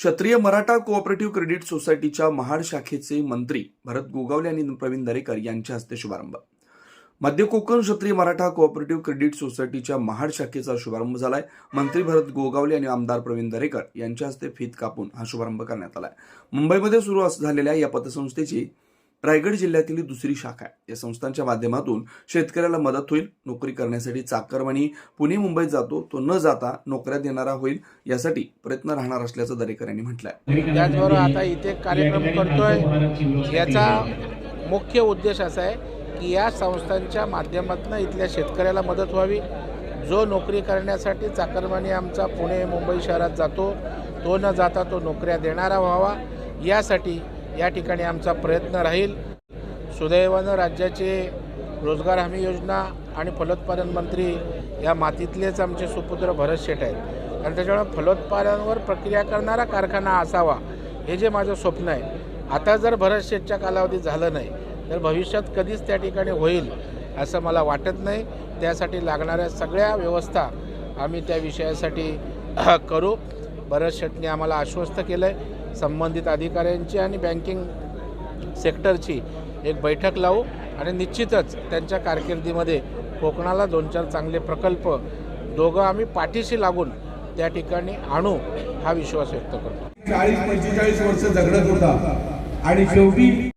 क्षत्रिय Maratha cooperative credit सोसायटीच्या महाड शाखेचे मंत्री भरत गोगावले आणि प्रवीण दरेकर यांच्या हस्ते शुभारंभ. मध्य कोकण क्षत्रिय मराठा कोऑपरेटिव्ह क्रेडिट सोसायटीच्या महाड शाखेचा शुभारंभ झालाय. मंत्री भरत गोगावले आणि आमदार प्रवीण दरेकर यांच्या हस्ते फीत कापून हा शुभारंभ करण्यात आलाय. मुंबईमध्ये सुरू झालेल्या या पतसंस्थेची रायगड जिल्ह्यातील दुसरी शाखा आहे. या संस्थांच्या माध्यमातून शेतकऱ्याला मदत होईल नोकरी करण्यासाठी चाकरवाणी पुणे मुंबईत जातो तो न जाता नोकऱ्या देणारा होईल यासाठी प्रयत्न राहणार असल्याचं दरेकर यांनी म्हटलंय. त्याचबरोबर आता इथे कार्यक्रम करतोय. याचा मुख्य उद्देश असा आहे की या संस्थांच्या माध्यमातून इथल्या शेतकऱ्याला मदत व्हावी. जो नोकरी करण्यासाठी चाकरमानी आमचा पुणे मुंबई शहरात जातो तो न जाता तो नोकऱ्या देणारा व्हावा. यासाठी या ठिकाणी आमचा प्रयत्न राहील. सुदैवानं राज्याचे रोजगार हमी योजना आणि फलोत्पादन मंत्री या मातीतलेच आमचे सुपुत्र भरत शेठ आहेत. आणि त्याच्यामुळे फलोत्पादनावर प्रक्रिया करणारा कारखाना असावा हे जे माझं स्वप्न आहे. आता जर भरत शेठच्या कालावधीत झालं नाही तर भविष्यात कधीच त्या ठिकाणी होईल असं मला वाटत नाही. त्यासाठी लागणाऱ्या सगळ्या व्यवस्था आम्ही त्या विषयासाठी करू. भरत शेठने आम्हाला आश्वस्त केलं आहे संबंधित अधिकाऱ्यांची आणि बँकिंग सेक्टरची एक बैठक लावू आणि निश्चितच त्यांच्या कारकिर्दीमध्ये कोकणाला दोन चार चांगले प्रकल्प दोघं आम्ही पाठीशी लागून त्या ठिकाणी आणू हा विश्वास व्यक्त करतो. चाळीस पंचेचाळीस वर्ष जगडत होता आणि शेवटी